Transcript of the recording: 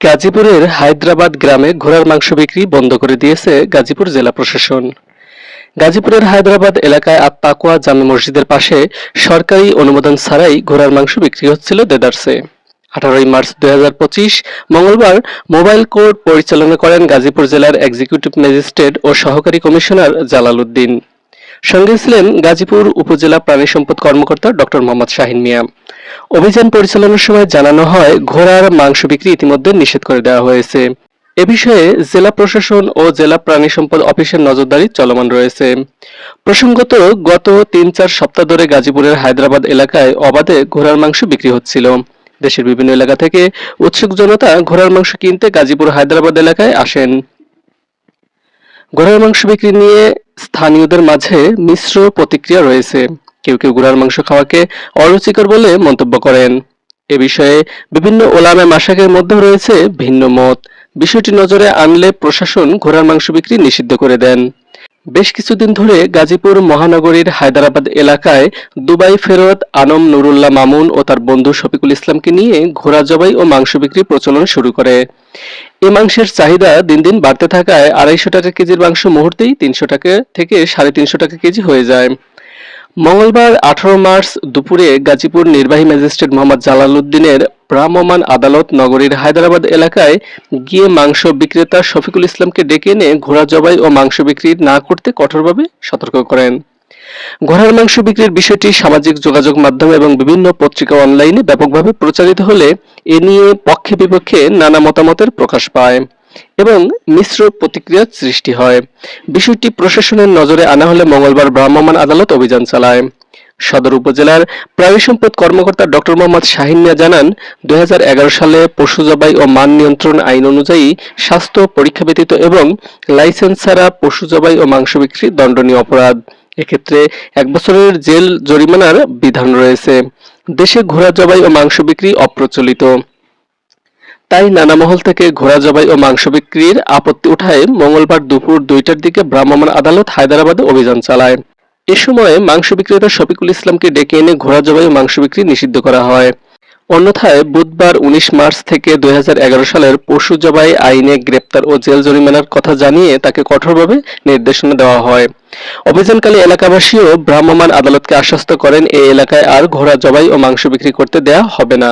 গাজীপুরের হায়দ্রাবাদ গ্রামে ঘোড়ার মাংস বিক্রি বন্ধ করে দিয়েছে গাজীপুর জেলা প্রশাসন। গাজীপুরের হায়দ্রাবাদ এলাকায় আত্মাকুয়া জামে মসজিদের পাশে সরকারি অনুমোদন ছাড়াই ঘোড়ার মাংস বিক্রি হচ্ছিল দেদারসে। আঠারোই মার্চ দুই হাজার পঁচিশ মঙ্গলবার মোবাইল কোর্ট পরিচালনা করেন গাজীপুর জেলার এক্সিকিউটিভ ম্যাজিস্ট্রেট ও সহকারী কমিশনার জালাল উদ্দিন। সঙ্গে ছিলেন গাজীপুর উপজেলা প্রাণী সম্পদ কর্মকর্তা ডক্টর মোহাম্মদ শাহিন মিয়া। অভিযান পরিচালনার সময় জানানো হয়, ঘোড়ার মাংস বিক্রি ইতিমধ্যে নিষেধ করে দেওয়া হয়েছে। এ বিষয়ে জেলা প্রশাসন ও জেলা প্রাণী সম্পদ অফিসের নজরদারি চলমান রয়েছে। প্রসঙ্গত, গত তিন চার সপ্তাহ ধরে গাজীপুরের হায়দ্রাবাদ এলাকায় অবাধে ঘোড়ার মাংস বিক্রি হচ্ছিল। দেশের বিভিন্ন এলাকা থেকে উৎসুক জনতা ঘোড়ার মাংস কিনতে গাজীপুর হায়দ্রাবাদ এলাকায় আসেন। ঘোড়ার মাংস বিক্রি নিয়ে স্থানীয়দের মাঝে মিশ্র প্রতিক্রিয়া রয়েছে। কেউ কেউ ঘোড়ার মাংস খাওয়াকে অরুচিকর বলে মন্তব্য করেন। এ বিষয়ে বিভিন্ন ওলামে মাসাকের মধ্যে রয়েছে ভিন্ন মত। বিষয়টি নজরে আনলে প্রশাসন ঘোড়ার মাংস বিক্রি নিষিদ্ধ করে দেন। বেশ কিছুদিন ধরে গাজীপুর মহানগরীর হায়দ্রাবাদ এলাকায় দুবাই ফেরত আনম নুরুল্লাহ মামুন ও তার বন্ধু শফিকুল ইসলামকে নিয়ে ঘোড়া জবাই ও মাংস বিক্রি প্রচলন শুরু করে। এ মাংসের চাহিদা দিন দিন বাড়তে থাকায় আড়াইশো টাকা কেজির মাংস মুহূর্তেই তিনশো টাকা থেকে সাড়ে তিনশো টাকা কেজি হয়ে যায়। মঙ্গলবার আঠারো মার্চ দুপুরে গাজীপুর নির্বাহী ম্যাজিস্ট্রেট মোহাম্মদ জালালউদ্দিনের ভ্রাম্যমাণ আদালত নগরীর হায়দ্রাবাদ এলাকায় গিয়ে মাংস বিক্রেতা শফিকুল ইসলামকে ডেকে এনে ঘোড়া জবাই ও মাংস বিক্রি না করতে কঠোরভাবে সতর্ক করেন। ঘোড়ার মাংস বিক্রির বিষয়টি সামাজিক যোগাযোগ মাধ্যম এবং বিভিন্ন পত্রিকা অনলাইনে ব্যাপকভাবে প্রচারিত হলে এ নিয়ে পক্ষে বিপক্ষে নানা মতামতের প্রকাশ পায়। এবং মিশ্র প্রতিক্রিয়ার সৃষ্টি হয়। বিষয়টি প্রশাসনের নজরে আনা হলে মঙ্গলবার ভ্রাম্যমাণ আদালত অভিযান চালায়। সদর উপজেলার প্রাণী সম্পদ কর্মকর্তা ডক্টর মোহাম্মদ শাহিন মিয়া জানান, দুই হাজার এগারো সালে পশু জবাই ও মান নিয়ন্ত্রণ আইন অনুযায়ী স্বাস্থ্য পরীক্ষা ব্যতীত এবং লাইসেন্স ছাড়া পশু জবাই ও মাংস বিক্রি দণ্ডনীয় অপরাধ। এক্ষেত্রে এক বছরের জেল জরিমানার বিধান রয়েছে। দেশে ঘোড়া জবাই ও মাংস বিক্রি অপ্রচলিত। তাই নানা মহল থেকে ঘোড়া জবাই ও মাংস বিক্রির আপত্তি উঠায় মঙ্গলবার দুপুর দুইটার দিকে ভ্রাম্যমাণ আদালত হায়দ্রাবাদে অভিযান চালায়। এ সময় মাংস বিক্রেতা শফিকুল ইসলামকে ডেকে এনে ঘোড়া জবাই ও মাংস বিক্রি নিষিদ্ধ করা হয়। অন্যথায় বুধবার উনিশ মার্চ থেকে দু হাজার এগারো সালের পশু জবাই আইনে গ্রেপ্তার ও জেল জরিমানার কথা জানিয়ে তাকে কঠোরভাবে নির্দেশনা দেওয়া হয়। অভিযানকালে এলাকাবাসীও ভ্রাম্যমাণ আদালতকে আশ্বস্ত করেন এই এলাকায় আর ঘোড়া জবাই ও মাংস বিক্রি করতে দেয়া হবে না।